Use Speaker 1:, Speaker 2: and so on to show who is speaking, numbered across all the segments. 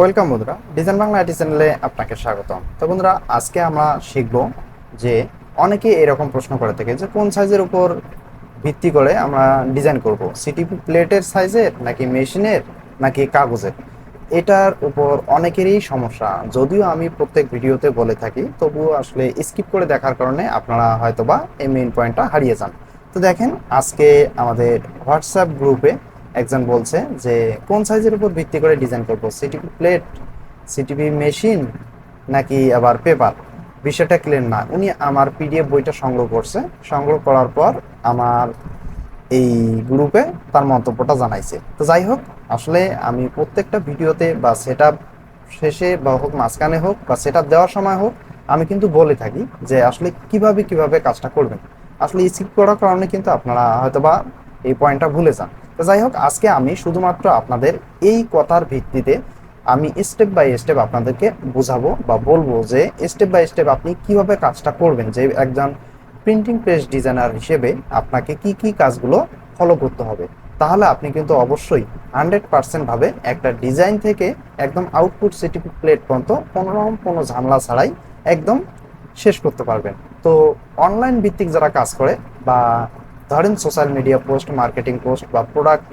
Speaker 1: Welcome বন্ধুরা design Bangla IT চ্যানেলে আপনাকে স্বাগতম। তো বন্ধুরা, আজকে আমরা শিখব যে অনেকে এরকম প্রশ্ন করে থাকে যে কোন সাইজের উপর ভিত্তি করে আমরা ডিজাইন করব। সিটিপি প্লেটের সাইজের নাকি মেশিনের নাকি কাগজের? এটার উপর অনেকেরই সমস্যা। যদিও আমি প্রত্যেক ভিডিওতে বলে থাকি, তবুও আসলে স্কিপ করে দেখার কারণে আপনারা হয়তোবা এই মেইন পয়েন্টটা হারিয়ে যান। তো দেখেন, আজকে আমাদের হোয়াটসঅ্যাপ গ্রুপে একজন বলছে যে, কোন সাইজের উপর ভিত্তি করে ডিজাইন করব? সিটিপি প্লেট সিটিপি মেশিন নাকি আবার পেপার বিষয়টা ক্লিয়ার না। উনি আমার পিডিএফ বইটা সংগ্রহ করছে। সংগ্রহ করার পর আমার এই গ্রুপে তার মন্তব্যটা জানাইছে। তো যাই হোক, আসলে আমি প্রত্যেকটা ভিডিওতে বা সেট শেষে বা হোক মাঝখানে হোক বা সেট দেওয়ার সময় হোক, আমি কিন্তু বলে থাকি যে, আসলে কীভাবে কীভাবে কাজটা করবেন। আসলে স্কিপ করার কারণে কিন্তু আপনারা হয়তোবা এই পয়েন্টটা ভুলে যান। তো যাই হোক, আজকে আমি শুধুমাত্র আপনাদের এই কথার ভিত্তিতে আমি স্টেপ বাই স্টেপ আপনাদেরকে বোঝাবো বা বলব যে স্টেপ বাই স্টেপ আপনি কীভাবে কাজটা করবেন, যে একজন প্রিন্টিং প্রেস ডিজাইনার হিসেবে আপনাকে কি কি কাজগুলো ফলো করতে হবে। তাহলে আপনি কিন্তু অবশ্যই হান্ড্রেড পার্সেন্ট ভাবে একটা ডিজাইন থেকে একদম আউটপুট সিটিপি প্লেট পর্যন্ত কোনো রকম কোনো ঝামেলা ছাড়াই একদম শেষ করতে পারবেন। তো অনলাইন ভিত্তিক যারা কাজ করে বা ধরেন social media post marketing post বা প্রোডাক্ট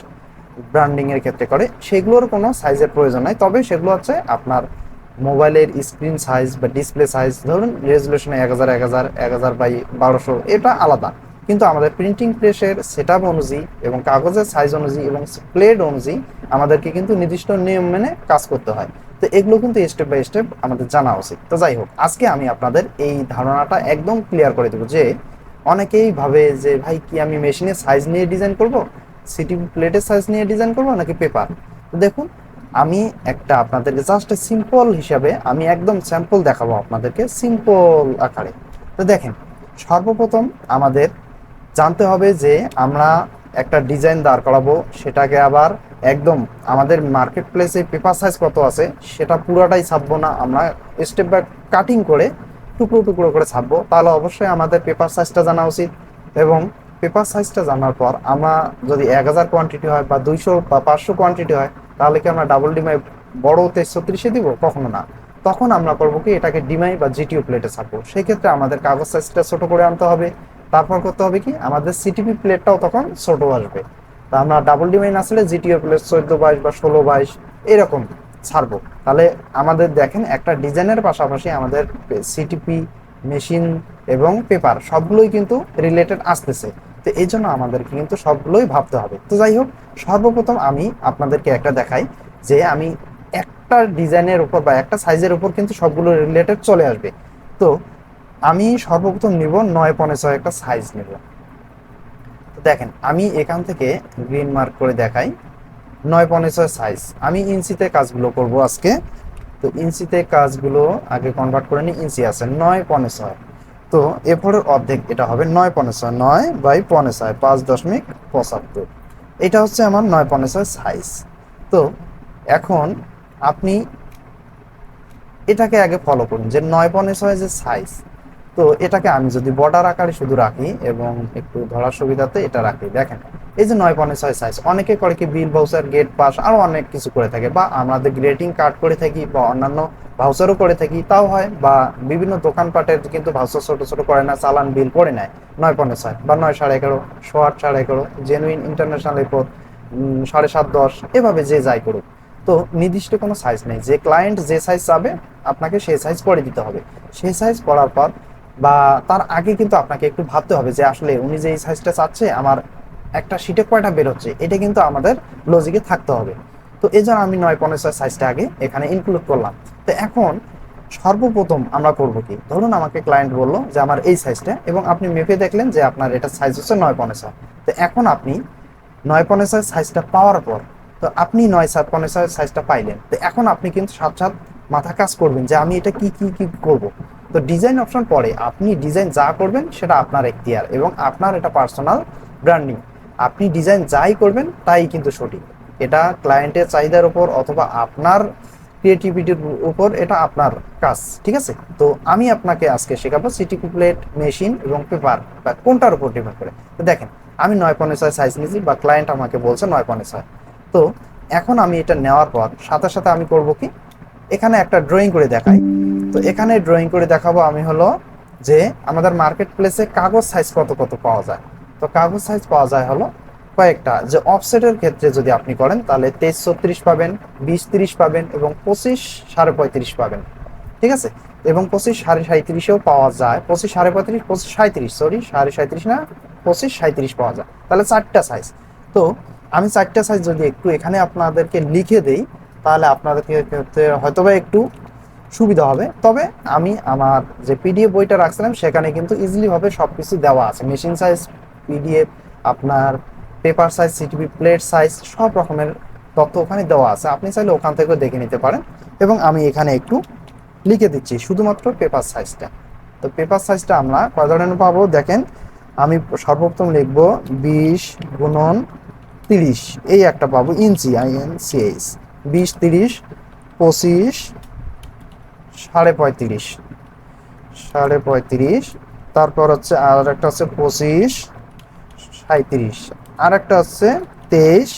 Speaker 1: ব্র্যান্ডিং এর ক্ষেত্রে করে, সেগুলোর কোনো সাইজের প্রয়োজন নাই। তবে সেগুলো হচ্ছে আপনার মোবাইলের স্ক্রিন সাইজ বা ডিসপ্লে সাইজ ধরুন রেজুলেশন এক হাজার এক হাজার এক হাজার বাই বারোশো, এটা আলাদা। কিন্তু আমাদের প্রিন্টিং প্রেসের সেট আপ অনুযায়ী এবং কাগজের সাইজ অনুযায়ী এবং প্লেট অনুযায়ী আমাদেরকে কিন্তু নির্দিষ্ট নিয়ম মেনে কাজ করতে হয়। তো এগুলো কিন্তু স্টেপ বাই স্টেপ আমাদের জানা উচিত। তো যাই হোক, আজকে আমি আপনাদের এই ধারণাটা একদম ক্লিয়ার করে দেবো যে অনেকেই ভাবে যে, ভাই, কি আমি মেশিনের সাইজ নিয়ে ডিজাইন করব? সিটি প্লেটের সাইজ নিয়ে ডিজাইন করব নাকি পেপার তো দেখুন, আমি একটা আপনাদেরকে জাস্ট সিম্পল হিসাবে আমি একদম স্যাম্পল দেখাবো আপনাদেরকে সিম্পল আকারে। তো দেখেন, সর্বপ্রথম আমাদের জানতে হবে যে, আমরা একটা ডিজাইন দাঁড় করাবো, সেটাকে আবার একদম আমাদের মার্কেট প্লেসে পেপার সাইজ কত আছে, সেটা পুরোটাই ছাপবো না, আমরা স্টেপ বাই কাটিং করে টুকরো টুকরো করে ছাপবো, তাহলে অবশ্যই আমাদের পেপার সাইজটা জানা উচিত। এবং পেপার সাইজটা জানার পর আমরা যদি এক হাজার কোয়ান্টিটি হয় বা দুইশো বা পাঁচশো কোয়ান্টিটি হয়, তাহলে কি আমরা ডাবল ডিমাই বড় তেইশশো ত্রিশে দিব? কখনো না। তখন আমরা করব কি, এটাকে ডিমাই বা জিটিও প্লেটে ছাপবো। সেক্ষেত্রে আমাদের কাগজ সাইজটা ছোটো করে আনতে হবে। তারপর করতে হবে কি, আমাদের সিটিপি প্লেটটাও তখন ছোট আসবে। তা আমরা ডাবল ডিমাই না আসলে জিটিও প্লেট চোদ্দ বাইশ বা ষোলো বাইশ এরকম ছাড়বো। তাহলে আমাদের দেখেন একটা ডিজাইনের পাশাপাশি আমাদের সিটিপি মেশিন এবং পেপার সবগুলোই কিন্তু রিলেটেড আসতেছে। তো এই জন্য আমাদেরকে কিন্তু সবগুলোই ভাবতে হবে। তো যাই হোক, সর্বপ্রথম আমি আপনাদেরকে একটা দেখাই যে আমি একটা ডিজাইনের উপর বা একটা সাইজের উপর কিন্তু সবগুলো রিলেটেড চলে আসবে। তো আমি সর্বপ্রথম নিব নয় পনে ছয় একটা সাইজ নেব। দেখেন, আমি এখান থেকে গ্রিন মার্ক করে দেখাই। নয় পনে ছয় সাইজ আমি ইঞ্চিতে কাজগুলো করব আজকে। তো ইঞ্চিতে কাজগুলো আগে কনভার্ট করে নিই, ইঞ্চি আছে নয় পনে ছয়। তো এরপরের অর্ধেক এটা হবে নয় পনে ছয়, নয় বাই পনে ছয়, পাঁচ দশমিক পঁচাত্তর। এটা হচ্ছে আমার নয় পনে ছয় সাইজ তো এখন আপনি এটাকে আগে ফলো করুন, যে নয় পনে ছয় যে সাইজ তো এটাকে আমি যদি বর্ডার আকারে শুধু রাখি এবং একটু ধরার সুবিধাতে এটা রাখি, দেখেন। এই যে নয় পয়েন্ট ছয় সাইজ অনেকে করে কি বিল ভাউচার গেট পাস আরও অনেক কিছু করে থাকে বা আমাদের গ্রেটিং কার্ড করে থাকি বা অন্যান্য ভাউচারও করে থাকি, তাও হয় বা বিভিন্ন দোকানপাটের কিন্তু ভাউচার ছোট ছোট করে না, চালান বিল করে নেয়। নয় পয়েন্ট ছয় বা নয় সাড়ে এগারো, শো আট সাড়ে এগারো জেনুইন ইন্টারন্যাশনাল রিপোর্ট সাড়ে সাত দশ, এভাবে যে যাই করুক। তো নির্দিষ্ট কোনো সাইজ নেই, যে ক্লায়েন্ট যে সাইজ চাবে, আপনাকে সেই সাইজ করে দিতে হবে। সেই সাইজ করার পর বা তার আগে কিন্তু আপনাকে একটু ভাবতে হবে যে আসলে উনি যে এই সাইজটা চাচ্ছে, আমার একটা শিটে কয়টা বেরোচ্ছে, এটা কিন্তু আমাদের লজিকে থাকতে হবে। তো এই জন্য আমি নয় পনেরো ছয় সাইজটা আগে এখানে ইনক্লুড করলাম। তো এখন সর্বপ্রথম আমরা করব কি? ধরুন আমাকে ক্লায়েন্ট বলল যে আমার এই সাইজটা এবং আপনি মেপে দেখলেন যে আপনার এটা সাইজ হচ্ছে নয় পনেরো ছয় তো এখন আপনি নয় পনেরো ছয় সাইজটা পাওয়ার পর, তো আপনি নয় সাত পনেরো ছয় সাইজটা পাইলেন। তো এখন আপনি কিন্তু সাত সাত মাথা কাজ করবেন যে আমি এটা কি কি কি করব। তো ডিজাইন অপশন পরে আপনি ডিজাইন যা করবেন সেটা আপনার এখতিয়ার এবং আপনার এটা পার্সোনাল ব্র্যান্ডিং আপনি ডিজাইন যাই করবেন, তাই কিন্তু সঠিক। এটা ক্লায়েন্টের চাহিদার উপর অথবা আপনার ক্রিয়েটিভিটির উপর এটা আপনার কাজ, ঠিক আছে? তো আমি আপনাকে আজকে শেখাবো সিটি প্লেট মেশিন এবং পেপার বা কোনটার উপর ডিপেন্ড করে। তো দেখেন, আমি নয় পনেরো ছয় সাইজ নিয়েছি, বা ক্লায়েন্ট আমাকে বলছে নয় পনেরো ছয়। তো এখন আমি এটা নেওয়ার পর, সাথে সাথে আমি করব কি? এখানে একটা ড্রয়িং করে দেখাই। তো এখানে ড্রয়িং করে দেখাবো আমি হলো যে আমাদের মার্কেট প্লেসে কাগজ সাইজ কত কত পাওয়া যায়। তো কাগজ সাইজ পাওয়া যায় হলো কয়েকটা। যে অফসেটের ক্ষেত্রে যদি আপনি করেন, তাহলে তেইশ ছত্রিশ পাবেন, বিশ তিরিশ পাবেন এবং পঁচিশ সাড়ে পঁয়ত্রিশ পাবেন। ঠিক আছে? এবং পঁচিশ সাড়ে সাঁত্রিশেও পাওয়া যায়। পঁচিশ সাড়ে পঁয়ত্রিশ, পঁচিশ সাঁত্রিশ সরি সাড়ে সাঁত্রিশ না, পঁচিশ সাঁত্রিশ পাওয়া যায়। তাহলে চারটা সাইজ তো আমি চারটা সাইজ যদি একটু এখানে আপনাদেরকে লিখে দেই, তাহলে আপনাদেরকে হয়তোবা একটু সুবিধা হবে। তবে আমি আমার যে পিডিএফ বইটা রাখছিলাম, সেখানে কিন্তু ইজিলি ভাবে সব কিছু দেওয়া আছে। মেশিন সাইজ পিডিএফ আপনার paper size CTP plate size সব রকমের তথ্য ওখানে দেওয়া আছে। আপনি চাইলে ওখান থেকেও দেখে নিতে পারেন। এবং আমি এখানে একটু লিখে দিচ্ছি, শুধুমাত্র পেপার সাইজটা তো পেপার সাইজটা আমরা কয় ধরনের পাবো? দেখেন, আমি সর্বপ্রথম লিখব বিশ গুণন তিরিশ। এই একটা পাবো inch I N C H বিশ, তিরিশ, পঁচিশ সাড়ে পঁয়ত্রিশ। সাড়ে পঁয়ত্রিশ। তারপর হচ্ছে আর একটা হচ্ছে পঁচিশ সাঁত্রিশ আর একটা হচ্ছে তেইশ,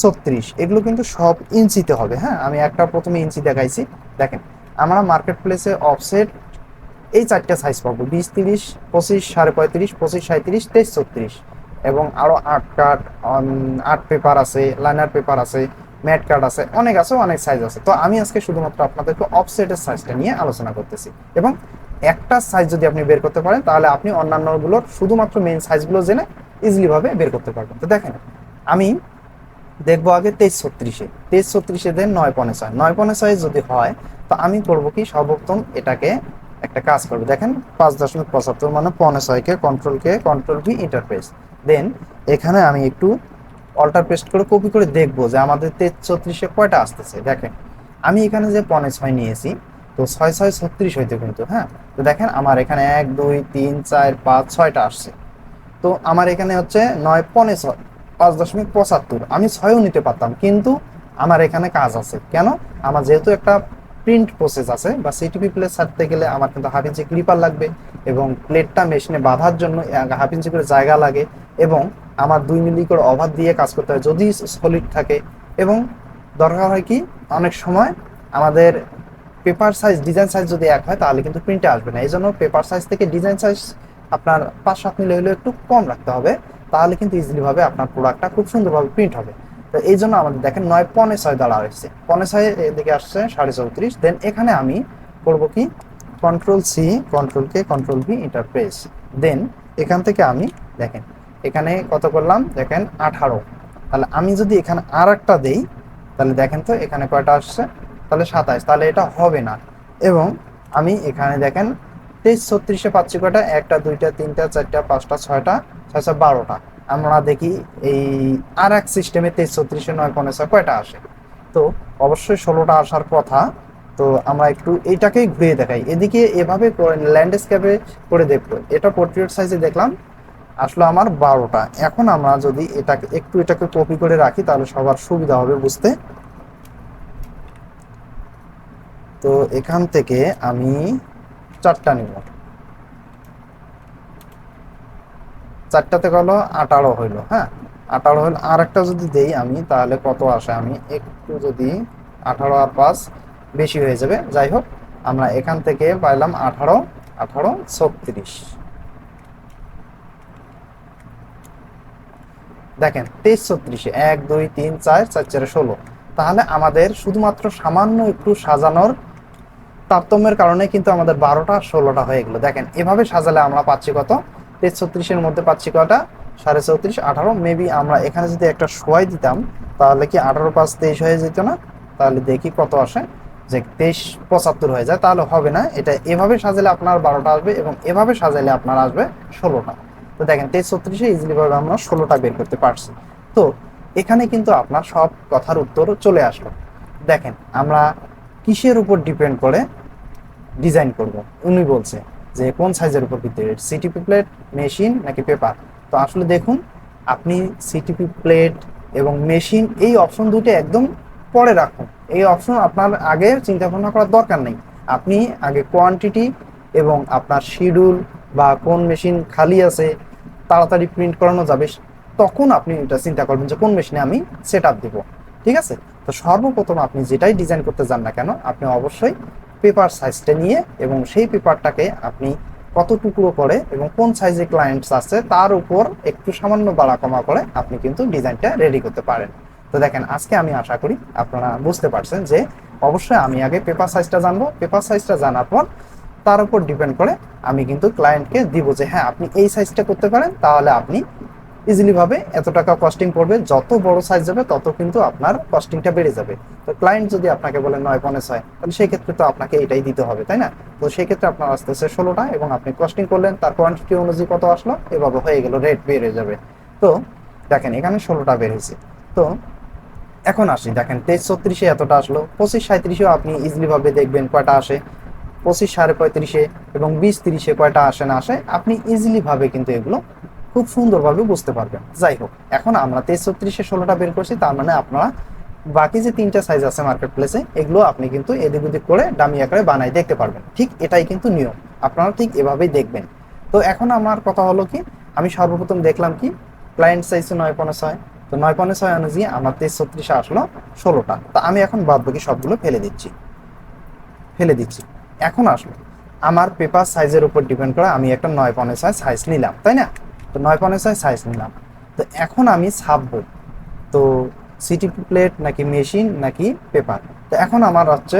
Speaker 1: ছত্রিশ। এগুলো কিন্তু সব ইঞ্চিতে হবে হ্যাঁ? আমি একটা প্রথমে ইঞ্চি দেখাইছি। দেখেন, আমরা মার্কেট প্লেসে অফসেট এই চারটে সাইজ পাবো। বিশ, তিরিশ, পঁচিশ, সাড়ে পঁয়ত্রিশ, পঁচিশ সাঁত্রিশ তেইশ, ছত্রিশ। এবং আরও আট কার্ড আট পেপার আছে লাইনার পেপার আছে। ম্যাট কার্ড আছে, অনেক আছে, অনেক সাইজ আছে। তো আমি আজকে শুধুমাত্র আপনাদেরকে অফসেটের সাইজটা নিয়ে আলোচনা করতেছি। এবং একটা সাইজ যদি আপনি বের করতে পারেন, তাহলে আপনি অন্যান্যগুলোর শুধুমাত্র মেইন সাইজগুলো জেনে ইজিলি ভাবে বের করতে পারবেন। তো দেখেন, আমি দেখব আগে তেইশ ছত্রিশে। তেইশ ছত্রিশে দেন নয় পনে ছয়। নয় পনে ছয় যদি হয়, তো আমি করব কি সর্বপ্রথম এটাকে একটা কাজ করব। দেখেন, পাঁচ দশমিক পঁচাত্তর মানে পনে ছয়কে control K control V enter press then এখানে আমি একটু অল্টার পেস্ট করে কপি করে দেখব যে আমাদের তেইশ ছত্রিশে কয়টা আসতেছে। দেখেন, আমি এখানে যে পনে ছয় নিয়েছি, তো ছয় ছয় ছত্রিশ হইতে কিন্তু হ্যাঁ? তো দেখেন, আমার এখানে এক, দুই, তিন, চার, পাঁচ, ছয়টা আসছে। তো আমার এখানে হচ্ছে নয়, পনে ছয়, পাঁচ দশমিক পঁচাত্তর। আমি ছয়ও নিতে পারতাম, কিন্তু আমার এখানে কাজ আছে। কেন? আমার যেহেতু একটা প্রিন্ট প্রসেস আছে, বা সিটিপি প্লেট ছাড়তে গেলে আমার কিন্তু হাফ ইঞ্চি ক্লিপার লাগবে এবং প্লেটটা মেশিনে বাঁধার জন্য হাফ ইঞ্চি করে জায়গা লাগে এবং আমার দুই মিলি করে ওভার দিয়ে কাজ করতে হয়। যদি সলিড থাকে। এবং দরকার হয় কি? অনেক সময় আমাদের পেপার সাইজ ডিজাইন সাইজ যদি এক হয়, তাহলে কিন্তু প্রিন্টে আসবে না। এই জন্য পেপার সাইজ থেকে ডিজাইন সাইজ আপনার পাঁচ সাত মিলি হলেও একটু কম রাখতে হবে। তাহলে কিন্তু ইজিলিভাবে আপনার প্রোডাক্টটা খুব সুন্দরভাবে প্রিন্ট হবে। তো এই জন্য আমাদের দেখেন নয় পনে ছয় দাঁড়া হয়েছে পনে ছয় এদিকে আসছে, সাড়ে চৌত্রিশ। দেন এখানে আমি করব কি? Control C control K control V enter press then এখান থেকে আমি দেখেন এখানে কত করলাম? দেখেন আঠারো। তাহলে আমি যদি এখানে আর একটা দিই, তাহলে দেখেন তো এখানে কয়টা আসছে? তাহলে সাতাইশ। তাহলে এটা হবে না। এবং আমি এখানে দেখেন তেইশ, ছত্রিশে পাচ্ছি কয়টা? একটা, দুইটা, তিনটা, চারটা, পাঁচটা, ছয়টা ছয়শো বারোটা। আমরা দেখি এই আর এক সিস্টেমে তেইশ, ছত্রিশে নয়, পনেরো কয়টা আসে? তো অবশ্যই ষোলোটা আসার কথা। তো আমরা একটু এইটাকেই ঘুরিয়ে দেখাই। এদিকে এভাবে ল্যান্ডস্কেপে করে দেখব। এটা পোর্ট্রেট সাইজে দেখলাম। আসলো আমার বারোটা। এখন আমরা যদি এটাকে একটু এটাকে কপি করে রাখি, তাহলে সবার সুবিধা হবে বুঝতে। তো এখান থেকে আমি চারটা নিব। চারটাতে হলো আঠারো হইল হ্যাঁ? আঠারো হইল আর একটা যদি দেই আমি, তাহলে কত আসে? আমি একটু যদি আঠারো আর পাঁচ বেশি হয়ে যাবে। যাই হোক, আমরা এখান থেকে পাইলাম আঠারো আঠারো ছত্রিশ। দেখেন, তেইশ ছত্রিশে, এক, দুই, তিন, চার চার, চারে ষোলো। তাহলে আমাদের শুধুমাত্র সামান্য একটু সাজানোর তারতম্যের কারণে কিন্তু আমাদের বারোটা, ষোলোটা হয়ে গেলো। দেখেন, এভাবে সাজালে আমরা পাচ্ছি কত? তেইশ ছত্রিশের মধ্যে পাচ্ছি কটা সাড়ে চৌত্রিশ আঠারো। মেবি আমরা এখানে যদি একটা সোয়াই দিতাম, তাহলে কি আঠারো পাঁচ তেইশ হয়ে যেত না? তাহলে দেখি কত আসে। যে তেইশ পঁচাত্তর হয়ে যায়, তাহলে হবে না। এটা এভাবে সাজালে আপনার বারোটা আসবে এবং এভাবে সাজালে আপনার আসবে ষোলোটা। তো দেখেন, তেইশ ছত্রিশে ইজিলি ভাবে আমরা ষোলোটা বের করতে পারছি। তো এখানে কিন্তু আপনার সব কথার উত্তর চলে আসলো। দেখেন, আমরা কিসের উপর ডিপেন্ড করে ডিজাইন করব? উনি বলছে যে কোন সাইজের উপর ভিত্তি সিটিপি প্লেট মেশিন নাকি পেপার তো আসলে দেখুন, আপনি সিটিপি প্লেট এবং মেশিন এই অপশন দুটো একদম পরে রাখুন। এই অপশন আপনার আগে চিন্তা ভাবনা করার দরকার নেই। আপনি আগে কোয়ান্টিটি এবং আপনার শিডিউল বা কোন মেশিন খালি আছে তাড়াতাড়ি প্রিন্ট করানো যাবে, তখন আপনি এটা চিন্তা করবেন যে কোন মেশিনে আমি সেট আপ দেবো। ঠিক আছে? তো সর্বপ্রথম আপনি যেটাই ডিজাইন করতে যান না কেন, আপনি অবশ্যই পেপার সাইজটা নিয়ে এবং সেই পেপারটাকে আপনি কত টুকরো করে এবং কোন সাইজে ক্লায়েন্টস আছে, তার উপর একটু সামান্য বাড়া কমা করে আপনি কিন্তু ডিজাইনটা রেডি করতে পারেন। তো দেখেন, আজকে আমি আশা করি আপনারা বুঝতে পারছেন যে অবশ্যই আমি আগে পেপার সাইজটা জানব। পেপার সাইজটা জানার পর তার উপর ডিপেন্ড করে আমি কিন্তু ক্লায়েন্টকে দিব যে হ্যাঁ আপনি এই সাইজটা করতে পারেন, তাহলে আপনি ইজিলি ভাবে এত টাকা কস্টিং পড়বে যত বড় সাইজ যাবে তত কিন্তু আপনার কস্টিংটা বেড়ে যাবে। তো ক্লায়েন্ট যদি আপনাকে বলে নয় পনেরো ছয়, তাহলে সেই ক্ষেত্রে তো আপনাকে এটাই দিতে হবে, তাই না? তো সেই ক্ষেত্রে আপনার আসতে আসতে ষোলোটা এবং আপনি কস্টিং করলেন, তার কোয়ান্টিটি অনুযায়ী কত আসলো, এভাবে হয়ে গেল রেট বেড়ে যাবে। তো দেখেন, এখানে ষোলোটা বেড়েছে। তো এখন আসি, দেখেন, তেইশ ছত্রিশে এতটা আসলো, পঁচিশ সাঁত্রিশেও আপনি ইজিলি ভাবে দেখবেন কয়টা আসে। পঁচিশ সাড়ে পঁয়ত্রিশে এবং বিশ তিরিশে কয়টা আসে না আসে, আপনি ইজিলি ভাবে কিন্তু এগুলো খুব সুন্দরভাবে বুঝতে পারবেন। যাই হোক, এখন আমরা তেইশ ছত্রিশে ষোলোটা বের করছি, তার মানে আপনারা বাকি যে তিনটা সাইজ আছে মার্কেট প্লেসে এগুলো আপনি কিন্তু এদিক ওদিক করে দামি আকারে বানাই দেখতে পারবেন। ঠিক এটাই কিন্তু নিয়ম, আপনারা ঠিক এভাবেই দেখবেন। তো এখন আমার কথা হলো কি, আমি সর্বপ্রথম দেখলাম কি ক্লায়েন্ট সাইজ নয় পনেরো ছয়, তো নয় পনেরো ছয় অনুযায়ী আমার তেইশ ছত্রিশে আসলো ষোলোটা। তা আমি এখন বাদ বাকি সবগুলো ফেলে দিচ্ছি। ফেলে দিচ্ছি। এখন আসলো। আমার পেপার সাইজের উপর ডিপেন্ড করে আমি একটা নয় পনেরো সাইজ সাইজ নিলাম, তাই না? তো নয় পনেরো সাইজ সাইজ নিলাম। তো এখন আমি ছাপবো। তো সিটি প্লেট নাকি মেশিন নাকি পেপার তো এখন আমার হচ্ছে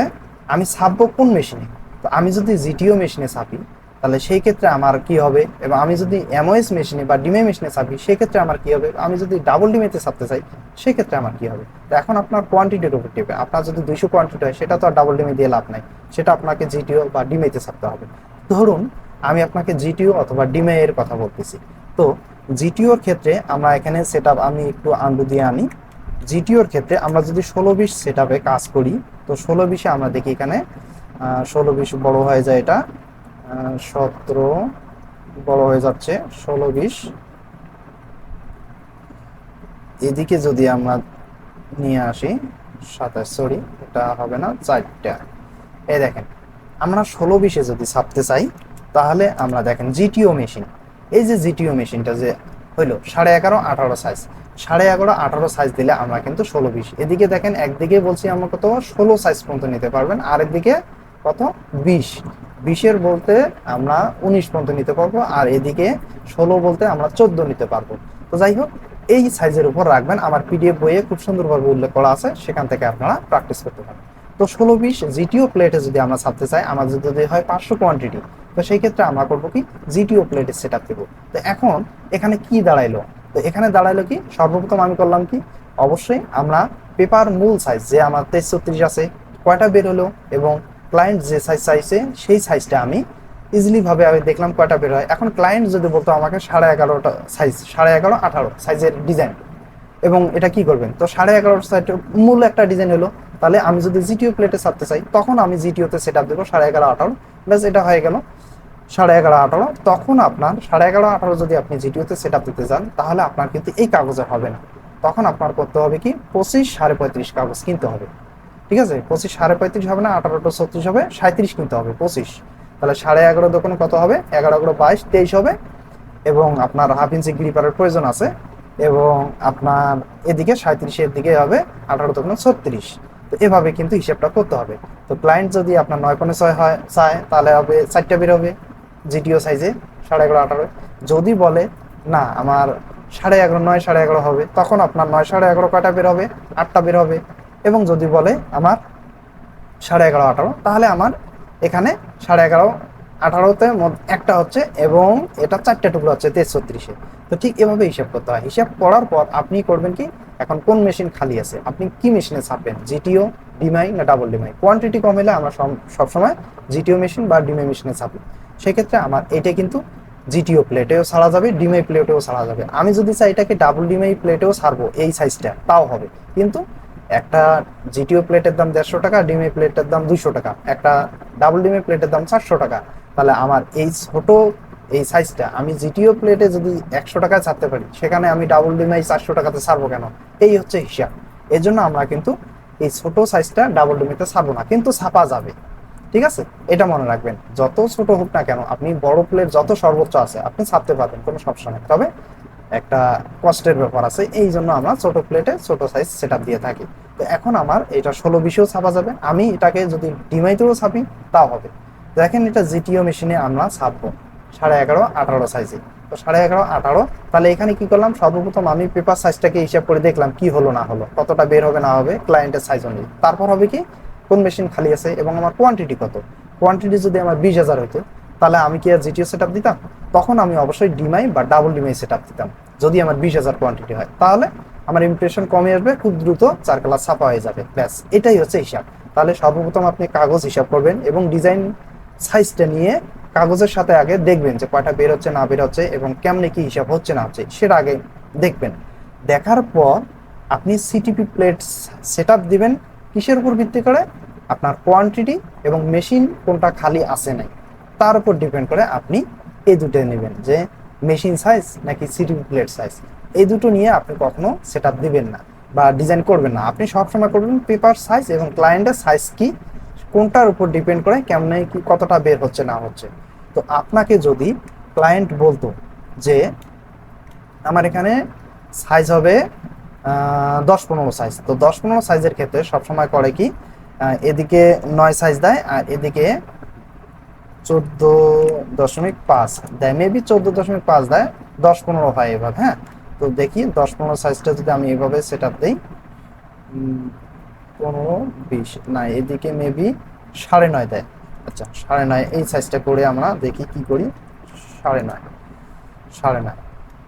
Speaker 1: আমি ছাপবো কোন মেশিনে তো আমি যদি জিটিও মেশিনে ছাপি তাহলে সেই ক্ষেত্রে আমার কি হবে? এবং আমি যদি এমওএস মেশিনে বা ডিমে মেশিনে ছাপি সেক্ষেত্রে আমার কি হবে? আমি যদি ডাবল ডিমেতে ছাপতে চাই সেক্ষেত্রে আমার কি হবে? তো এখন আপনার কোয়ান্টিটির উপর টিপে আপনার যদি দুইশো কোয়ান্টিটি হয়, সেটা তো আর ডাবল ডিমে দিয়ে লাভ নাই। সেটা আপনাকে জিটিও বা ডিমেতে ছাপতে হবে। ধরুন, আমি আপনাকে জিটিও অথবা ডিমে এর কথা বলতেছি। তো জিটিওর ক্ষেত্রে আমরা এখানে সেট আমি একটু আন্ডু দিয়ে আনি। জিটিওর ক্ষেত্রে আমরা যদি ষোলো বিশ সেট কাজ করি, তো ষোলো বিশে আমরা দেখি এখানে ষোলো বিশ বড় হয়ে যায় এটা। সতেরো, বড় হয়ে যাচ্ছে, ষোলো, বিশ। এদিকে যদি আমরা নিয়ে আসি, সাতাশ, সরি, এটা হবে না, চারটা। এই দেখেন, আমরা ষোলো, বিশে যদি ছাপতে চাই, তাহলে আমরা দেখেন জিটিও মেশিন। এই যে জিটিও মেশিনটা যে হইল, সাড়ে এগারো, আঠারো সাইজ সাড়ে এগারো, আঠারো সাইজ দিলে আমরা কিন্তু ষোলো, বিশ। এদিকে দেখেন একদিকে বলছি আমরা কত? ষোলো সাইজ পর্যন্ত নিতে পারবেন, আরেকদিকে কত? বিশ। বিশের বলতে আমরা উনিশ পর্যন্ত নিতে পারব, আর এদিকে ষোলো বলতে আমরা চোদ্দ নিতে পারব। তো যাই হোক, এই সাইজের উপর রাখবেন। আমার পিডিএফ বইয়ে খুব সুন্দরভাবে উল্লেখ করা আছে, সেখান থেকে আপনারা প্র্যাকটিস করতে পারেন। তো ষোলো বিশ জিটিও প্লেটে যদি আমরা ছাপতে চাই আমাদের যদি হয় পাঁচশো কোয়ান্টিটি তো সেই ক্ষেত্রে আমরা করব কি? জিটিও প্লেটে সেট আপ দেবো। তো এখন এখানে কি দাঁড়াইলো? তো এখানে দাঁড়াইলো কি? সর্বপ্রথম আমি করলাম কি? অবশ্যই আমরা পেপার মূল সাইজ যে আমার তেইশ ছত্রিশ আছে, কয়টা বের হলো? এবং ক্লায়েন্ট যে সাইজ চাইছে সেই সাইজটা আমি ইজিলিভাবে আমি দেখলাম কয়টা বের হয়। এখন ক্লায়েন্ট যদি বলতো আমাকে সাড়ে এগারোটা সাইজ সাড়ে এগারো, আঠারো সাইজের ডিজাইন এবং এটা কি করবেন? তো সাড়ে এগারোটা সাইজ মূল একটা ডিজাইন হলো। তাহলে আমি যদি জিটিও প্লেটে ছাপতে চাই, তখন আমি জিটিওতে সেট আপ দেবো সাড়ে এগারো, আঠারো। ব্যাস, এটা হয়ে গেল সাড়ে এগারো, আঠারো। তখন আপনার সাড়ে এগারো, আঠারো যদি আপনি জিটিওতে সেট আপ দিতে যান, তাহলে আপনার কিন্তু এই কাগজে হবে না। তখন আপনার করতে হবে কি? পঁচিশ সাড়ে পঁয়ত্রিশ কাগজ কিনতে হবে। ঠিক আছে? পঁচিশ সাড়ে পঁয়ত্রিশ হবে না আঠারোটা ছত্রিশ হবে সাঁত্রিশ কিনতে হবে, পঁচিশ। তাহলে সাড়ে এগারো দোকানে কত হবে? এগারো এগারো বাইশ, তেইশ হবে। এবং আপনার হাফ ইঞ্চি গ্রিপারের প্রয়োজন আছে। এবং আপনার এদিকে সাঁত্রিশের দিকে হবে, আঠারো দোকানে ছত্রিশ। তো এভাবে কিন্তু হিসাবটা করতে হবে। তো ক্লায়েন্ট যদি আপনার নয় পনেরো ছয় হয়, চায়, তাহলে হবে চারটা বের হবে জিটিও সাইজে সাড়ে এগারো, আঠারো। যদি বলে, না, আমার সাড়ে এগারো, নয় সাড়ে এগারো হবে, তখন আপনার নয় সাড়ে এগারো কয়টা বের হবে? আটটা বের হবে। এবং যদি বলে আমার সাড়ে এগারো, আঠারো, তাহলে আমার এখানে সাড়ে এগারো, আঠারোতে একটা হচ্ছে এবং এটা চারটে টুকরো হচ্ছে ছত্রিশে। তো ঠিক এভাবে হিসাব করতে হয়। হিসাব করার পর আপনি করবেন কি, এখন কোন মেশিন খালি আছে? আপনি কি মেশিনে ছাপবেন? জিটিও, ডিমাই না ডাবল ডিমাই? কোয়ান্টিটি কম হলে আমরা সবসময় জিটিও মেশিন বা ডিমাই মেশিনে ছাপি সেক্ষেত্রে আমার এটা কিন্তু জিটিও প্লেটেও ছাড়া যাবে, ডিমাই প্লেটেও ছাড়া যাবে। আমি যদি চাই এটাকে ডাবল ডিমাই প্লেটেও ছাড়বো, এই সাইজটা তাও হবে। কিন্তু একটা জিটিও প্লেটের দাম দেড়শো টাকা, ডিমে প্লেটের দাম দুশো টাকা, একটা ডাবল ডিমে প্লেটের দাম চারশো টাকা। তাহলে আমার এই ছোট এই সাইজটা আমি জিটিও প্লেটে যদি একশো টাকায় ছাড়তে পারি, সেখানে আমি ডাবল ডিমাই চারশো টাকাতে ছাড়বো কেন? এই হচ্ছে হিসাব। এই জন্য আমরা কিন্তু এই ছোট সাইজটা ডাবল ডিমেতে ছাড়বো না, কিন্তু ছাপা যাবে। ঠিক আছে? এটা মনে রাখবেন। যত ছোট হোক না কেন, আপনি বড় প্লেট যত সর্বোচ্চ আছে, আপনি ছাপতে পারবেন, কোনো সমস্যা নেই। তবে একটা কষ্টের ব্যাপার আছে, এই জন্য আমরা ছোট প্লেটে ছোট সাইজ সেট দিয়ে থাকি। তো এখন আমার এটা ষোলো বিশেও ছাপা যাবে, আমি এটাকে যদি ডিমাইতেও ছাপি, তাও হবে। দেখেন এটা জিটিও মেশিনে আমরা ছাপবো, সাড়ে এগারো, আঠারো সাইজে তো সাড়ে এগারো, আঠারো, তাহলে এখানে কি করলাম? সর্বপ্রথম আমি পেপার সাইজটাকে হিসাব করে দেখলাম কি হলো, না হলো, কতটা বের হবে, না হবে ক্লায়েন্টের সাইজ অনুযায়ী। তারপর হবে কি? কোন মেশিন খালি আছে এবং আমার কোয়ান্টিটি কত? কোয়ান্টিটি যদি আমার বিশ হাজার হতো তাহলে আমি কি আর জিটিও সেট দিতাম? তখন আমি অবশ্যই ডিমাই বা ডাবল ডিমাই সেট দিতাম, যদি আমার বিশ হাজার কোয়ান্টিটি হয়। তাহলে আমার ইমপ্রেশন কমে আসবে, খুব দ্রুত চার কালার ছাপা হয়ে যাবে। ব্যাস, এটাই হচ্ছে হিসাব। তাহলে সর্বপ্রথম আপনি কাগজ হিসাব করবেন এবং ডিজাইন সাইজটা নিয়ে কাগজের সাথে আগে দেখবেন যে কয়টা বের হচ্ছে, না বের হচ্ছে এবং কেমনে কি হিসাব হচ্ছে, না হচ্ছে, সেটা আগে দেখবেন। দেখার পর আপনি সিটিপি প্লেট সেট দিবেন। কিসের উপর ভিত্তি করে? আপনার কোয়ান্টিটি এবং মেশিন কোনটা খালি আছে নাই। তার উপর ডিপেন্ড করে আপনি এই দুটো নেবেন, যে মেশিন সাইজ নাকি সিটি প্লেট সাইজ এই দুটো নিয়ে আপনি কখনো সেট দিবেন না বা ডিজাইন করবেন না। আপনি সবসময় করবেন পেপার সাইজ এবং ক্লায়েন্টের সাইজ কি, কোনটার উপর ডিপেন্ড করে কেমনে কি, কতটা বের হচ্ছে, না হচ্ছে। তো আপনাকে যদি ক্লায়েন্ট বলতো যে, আমার এখানে সাইজ হবে দশ পনেরো সাইজ তো দশ পনেরো সাইজের ক্ষেত্রে সবসময় করে কি এদিকে নয় সাইজ দেয় আর এদিকে চোদ্দ দশমিক পাঁচ। দেয় মেবি চোদ্দ দশমিক পাঁচ দেয়, দশ পনেরো হয় এভাবে হ্যাঁ? তো দেখি, দশ পনেরো সাইজটা যদি আমি এভাবে সেট আপ দিই পনেরো, বিশ, না, এদিকে মেবি সাড়ে নয় দেয়। আচ্ছা সাড়ে নয়, এই সাইজটা করে আমরা দেখি কি করি, সাড়ে নয় সাড়ে নয়।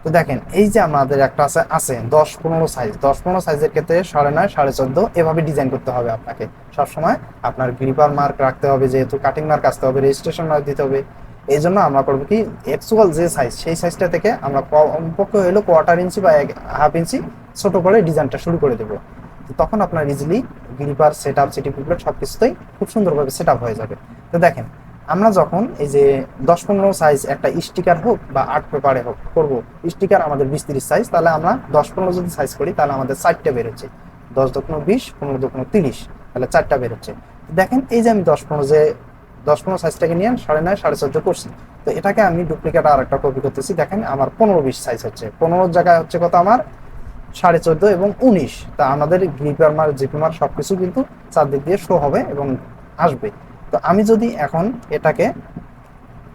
Speaker 1: তো দেখেন, এই যে আমাদের একটা আছে আছে দশ পনেরো সাইজ দশ পনেরো সাইজের ক্ষেত্রে সাড়ে নয়, সাড়ে চোদ্দ, এভাবে ডিজাইন করতে হবে আপনাকে। সবসময় আপনার গ্রিপার মার্ক রাখতে হবে, যেহেতু কাটিং মার্ক আসতে হবে রেজিস্ট্রেশন মার্ক দিতে হবে। এই জন্য আমরা করব কি অ্যাকচুয়াল যে সাইজ সেই সাইজটা থেকে আমরা কমপক্ষে হলো কোয়ার্টার ইঞ্চি বা এক হাফ ইঞ্চি ছোটো করে ডিজাইনটা শুরু করে দেবো। তখন আপনার easily gripper set up CT সব কিছুতেই খুব সুন্দরভাবে সেট আপ হয়ে যাবে। তো দেখেন আমরা যখন এই যে দশ পনেরো সাইজ একটা স্টিকার হোক বা আর্ট পেপারে হোক করব স্টিকার আমাদের বিশ তিরিশ সাইজ তাহলে আমরা দশ পনেরো যদি সাইজ করি, তাহলে আমাদের চারটে বেরোচ্ছে। দশ দক্ষিণ বিশ, পনেরো দক্ষিণ তিরিশ, তাহলে চারটা বেরোচ্ছে। দেখেন, এই যে আমি দশ পনেরো যে দশ পনেরো সাইজটাকে নিয়ে সাড়ে নয়, সাড়ে চোদ্দ করছি, তো এটাকে আমি ডুপ্লিকেট আর একটা কপি করতেছি। দেখেন, আমার পনেরো বিশ সাইজ হচ্ছে। পনেরোর জায়গায় হচ্ছে কত আমার? সাড়ে চোদ্দ এবং উনিশ। তা আমাদের গ্রিপার মার জিপিমার সব কিছু কিন্তু চারদিক দিয়ে শো হবে এবং আসবে। তো আমি যদি এখন এটাকে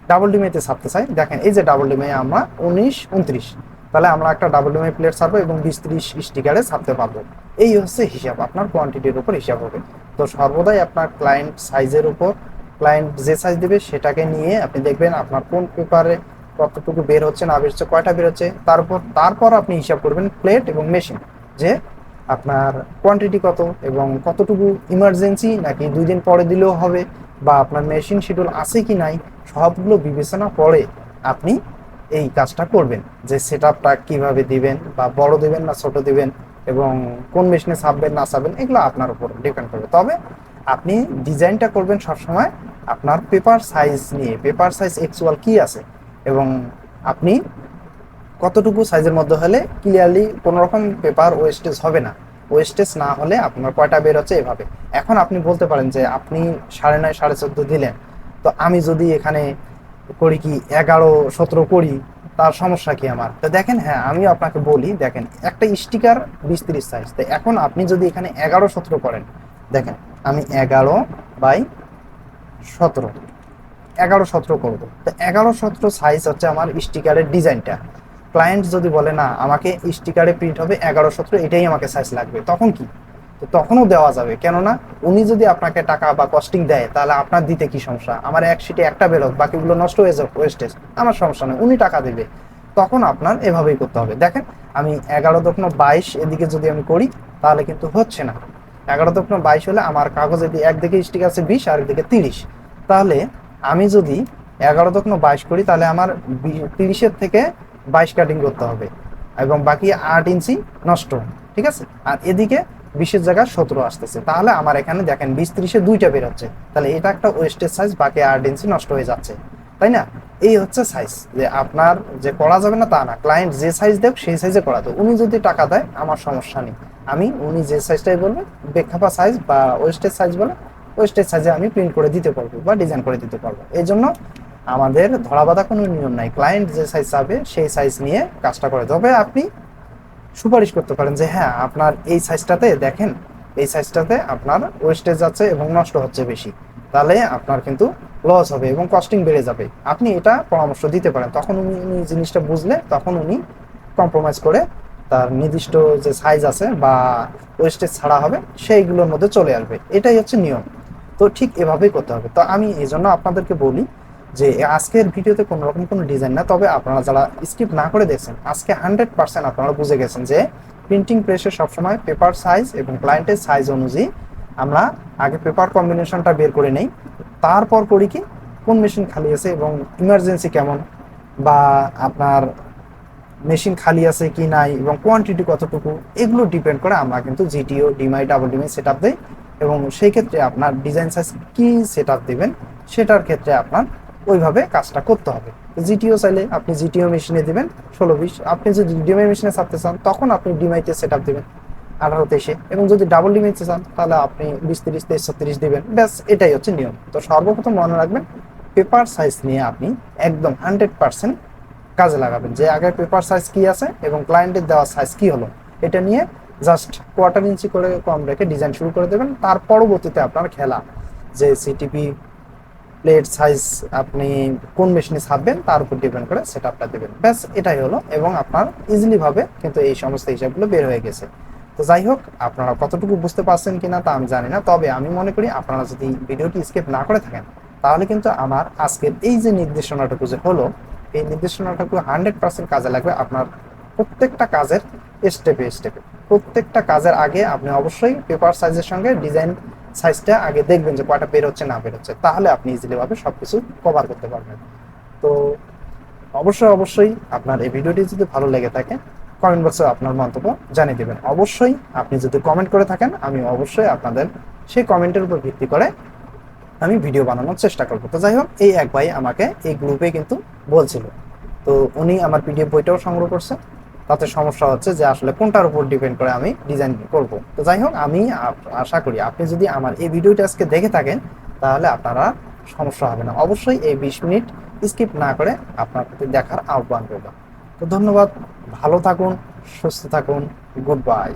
Speaker 1: ডাবল ডিমেতে ছাপতে চাই, দেখেন এই যে ডাবল ডিমে আমরা উনিশ, উনত্রিশ। তাহলে আমরা একটা ডাবল ডিমে প্লেট ছাপবো এবং বিশ, ত্রিশ স্টিকারে ছাপতে পারব। এই হচ্ছে হিসাব, আপনার কোয়ান্টিটির উপর হিসাব হবে। তো সর্বদাই আপনার ক্লায়েন্ট সাইজের উপর ক্লায়েন্ট যে সাইজ দেবে সেটাকে নিয়ে আপনি দেখবেন আপনার কোন পেপারে কতটুকু বের হচ্ছে না বের হচ্ছে, কয়টা বের হচ্ছে, তারপর তারপর আপনি হিসাব করবেন প্লেট এবং মেশিন যে আপনার কোয়ান্টিটি কত এবং কতটুকু ইমার্জেন্সি নাকি দুই দিন পরে দিলেও হবে বা আপনার মেশিন শিডিউল আছে কি নাই, সবগুলো বিবেচনা করে আপনি এই কাজটা করবেন। যে সেট আপটা কীভাবে দিবেন বা বড় দেবেন না ছোট দেবেন এবং কোন মেশিনে ছাপবেন, না ছাপবেন, এগুলো আপনার উপর ডিপেন্ড করবে। তবে আপনি ডিজাইনটা করবেন সবসময় আপনার পেপার সাইজ নিয়ে। পেপার সাইজ অ্যাকচুয়াল কি আছে? এবং আপনি কতটুকু সাইজের মধ্যে হলে ক্লিয়ারলি কোনো রকম পেপার ওয়েস্টেজ হবে না। ওয়েস্টেজ না হলে আপনার কয়টা বের হচ্ছে এভাবে। এখন আপনি বলতে পারেন যে আপনি সাড়ে নয়, সাড়ে চোদ্দ দিলেন। তো আমি যদি এখানে করি কি এগারো, সতেরো করি, তার সমস্যা কি আমার? তো দেখেন হ্যাঁ আমি আপনাকে বলি, দেখেন, একটা স্টিকার বিশ তিরিশ সাইজ তো এখন আপনি যদি এখানে এগারো, সতেরো করেন, দেখেন, আমি এগারো বাই সতেরো, এগারো, সতেরো করব। তো এগারো, সতেরো সাইজ হচ্ছে আমার স্টিকারের ডিজাইনটা ক্লায়েন্ট যদি বলে, না, আমাকে স্টিকারে প্রিন্ট হবে এগারো সতেরো এটাই আমাকে সাইজ লাগবে। তখন কি? তো তখনও দেওয়া যাবে। কেননা উনি যদি আপনাকে টাকা বা কস্টিং দেয়, তাহলে আপনার দিতে কি সমস্যা? আমার এক সিটে একটা বেরোক, বাকিগুলো নষ্ট হয়ে যাক ওয়েস্টেজ আমার সমস্যা নেই উনি টাকা দেবে। তখন আপনার এভাবেই করতে হবে। দেখেন, আমি এগারো দক্ষিণ বাইশ এদিকে যদি আমি করি, তাহলে কিন্তু হচ্ছে না। এগারো দক্ষিণ বাইশ হলে আমার কাগজে একদিকে স্টিক আছে বিশ আর একদিকে তিরিশ। তাহলে আমি যদি এগারো দক্ষিণ বাইশ করি, তাহলে আমার তিরিশের থেকে বাইশ কাটিং করতে হবে এবং বাকি আট ইঞ্চি নষ্ট ঠিক আছে? আর এদিকে বিশের জায়গায় সতেরো আসতেছে। তাহলে আমার এখানে দেখেন বিশ ত্রিশে দুইটা বের হচ্ছে। তাহলে এটা একটা ওয়েস্টের সাইজ বাকি আট ইঞ্চি নষ্ট হয়ে যাচ্ছে। তাই না? এই হচ্ছে সাইজ যে আপনার যে করা যাবে না তা না। ক্লায়েন্ট যে সাইজ দেখ সেই সাইজে করা দেয় উনি যদি টাকা দেয়, আমার সমস্যা নেই। আমি, উনি যে সাইজটাই বলবে বেখাপা সাইজ বা ওয়েস্টের সাইজ বলে ওয়েস্টের সাইজে আমি প্রিন্ট করে দিতে পারব বা ডিজাইন করে দিতে পারব। এই জন্য আমাদের ধরাবাধা কোনো নিয়ম নাই। ক্লায়েন্ট যে সাইজ চাবে, সেই সাইজ নিয়ে কাজটা করে। তবে আপনি সুপারিশ করতে পারেন যে হ্যাঁ আপনার এই সাইজটাতে দেখেন, এই সাইজটাতে আপনার ওয়েস্টেজ যাচ্ছে এবং নষ্ট হচ্ছে বেশি। তাহলে আপনার কিন্তু লস হবে এবং কস্টিং বেড়ে যাবে। আপনি এটা পরামর্শ দিতে পারেন। তখন উনি উনি জিনিসটা বুঝলে, তখন উনি কম্প্রোমাইজ করে তার নির্দিষ্ট যে সাইজ আছে বা ওয়েস্টেজ ছাড়া হবে, সেইগুলোর মধ্যে চলে আসবে। এটাই হচ্ছে নিয়ম। তো ঠিক এভাবেই করতে হবে। তো আমি এই জন্য আপনাদেরকে বলি যে আজকের ভিডিওতে কোনো রকম কোনো ডিজাইন না, তবে আপনারা যারা স্কিপ না করে দেখছেন, আজকে হান্ড্রেড পার্সেন্ট আপনারা বুঝে গেছেন যে প্রিন্টিং প্রেসে সবসময় পেপার সাইজ এবং ক্লায়েন্টের সাইজ অনুযায়ী আমরা আগে পেপার কম্বিনেশনটা বের করে নেই। তারপর করি কি? কোন মেশিন খালি আছে এবং ইমার্জেন্সি কেমন? বা আপনার মেশিন খালি আছে কি নাই? এবং কোয়ান্টিটি কতটুকু? এগুলো ডিপেন্ড করে আমরা কিন্তু GTO demy double demy set up দিই এবং সেই ক্ষেত্রে আপনার ডিজাইন সাইজ কী সেট আপ দেবেন, সেটার ক্ষেত্রে আপনার ওইভাবে কাজটা করতে হবে। জিটিও চাইলে আপনি জিটিও মেশিনে দেবেন, ষোলো বিশ। আপনি যদি ডিমাই মেশিনে ছাপতে চান, তখন আপনি ডিমাইতে সেট আপ দেবেন, আঠারো তেইশে। এবং যদি ডাবল ডিমাইতে চান, তাহলে আপনি বিশ তিরিশ, তেইশ, ছত্রিশ দেবেন। ব্যাস, এটাই হচ্ছে নিয়ম। তো সর্বপ্রথম মনে রাখবেন পেপার সাইজ নিয়ে আপনি একদম হান্ড্রেড পার্সেন্ট কাজে লাগাবেন। যে আগের পেপার সাইজ কি আছে এবং ক্লায়েন্টের দেওয়া সাইজ কি হলো, এটা নিয়ে জাস্ট কোয়ার্টার ইঞ্চি করে কম রেখে ডিজাইন শুরু করে দেবেন। তার পরবর্তীতে আপনার খেলা, যে সিটিপি প্লেট সাইজ আপনি কোন মেশিনে ছাপবেন, তার উপর ডিপেন্ড করে সেট আপটা দেবেন। ব্যাস, এটাই হলো এবং আপনার ইজিলি ভাবে কিন্তু এই সমস্ত হিসাবগুলো বের হয়ে গেছে। তো যাই হোক, আপনারা কতটুকু বুঝতে পারছেন কিনা তা আমি জানি না, তবে আমি মনে করি আপনারা যদি ভিডিওটি স্কিপ না করে থাকেন, তাহলে কিন্তু আমার আজকের এই যে নির্দেশনাটুকু যে হলো, এই নির্দেশনাটুকু হান্ড্রেড পার্সেন্ট কাজে লাগবে আপনার প্রত্যেকটা কাজের স্টেপে স্টেপে প্রত্যেকটা কাজের আগে আপনি অবশ্যই পেপার সাইজের সঙ্গে ডিজাইন সাইজটা আগে দেখবেন যে কয়টা বের হচ্ছে, না বের হচ্ছে। তাহলে আপনি ইজিলি ভাবে সবকিছু কভার করতে পারবেন। তো অবশ্যই অবশ্যই আপনার এই ভিডিওটি যদি ভালো লেগে থাকে কমেন্ট বক্সে আপনার মন্তব্য জানিয়ে দেবেন। অবশ্যই আপনি যদি কমেন্ট করে থাকেন, আমি অবশ্যই আপনাদের সেই কমেন্টের উপর ভিত্তি করে আমি ভিডিও বানানোর চেষ্টা করব। তো যাই হোক, এই এক ভাই আমাকে এই গ্রুপে কিন্তু বলছিল। তো উনি আমার পিডিএফ বইটাও সংগ্রহ করছে। তাতে সমস্যা হচ্ছে যে আসলে কোনটার উপর ডিপেন্ড করে আমি ডিজাইন করব। তো যাই হোক, আমি আশা করি আপনি যদি আমার এই ভিডিওটি আজকে দেখে থাকেন, তাহলে আপনারা সমস্যা হবে না। অবশ্যই এই বিশ মিনিট স্কিপ না করে আপনার প্রতি দেখার আহ্বান করব তো ধন্যবাদ, ভালো থাকুন, সুস্থ থাকুন গুড বাই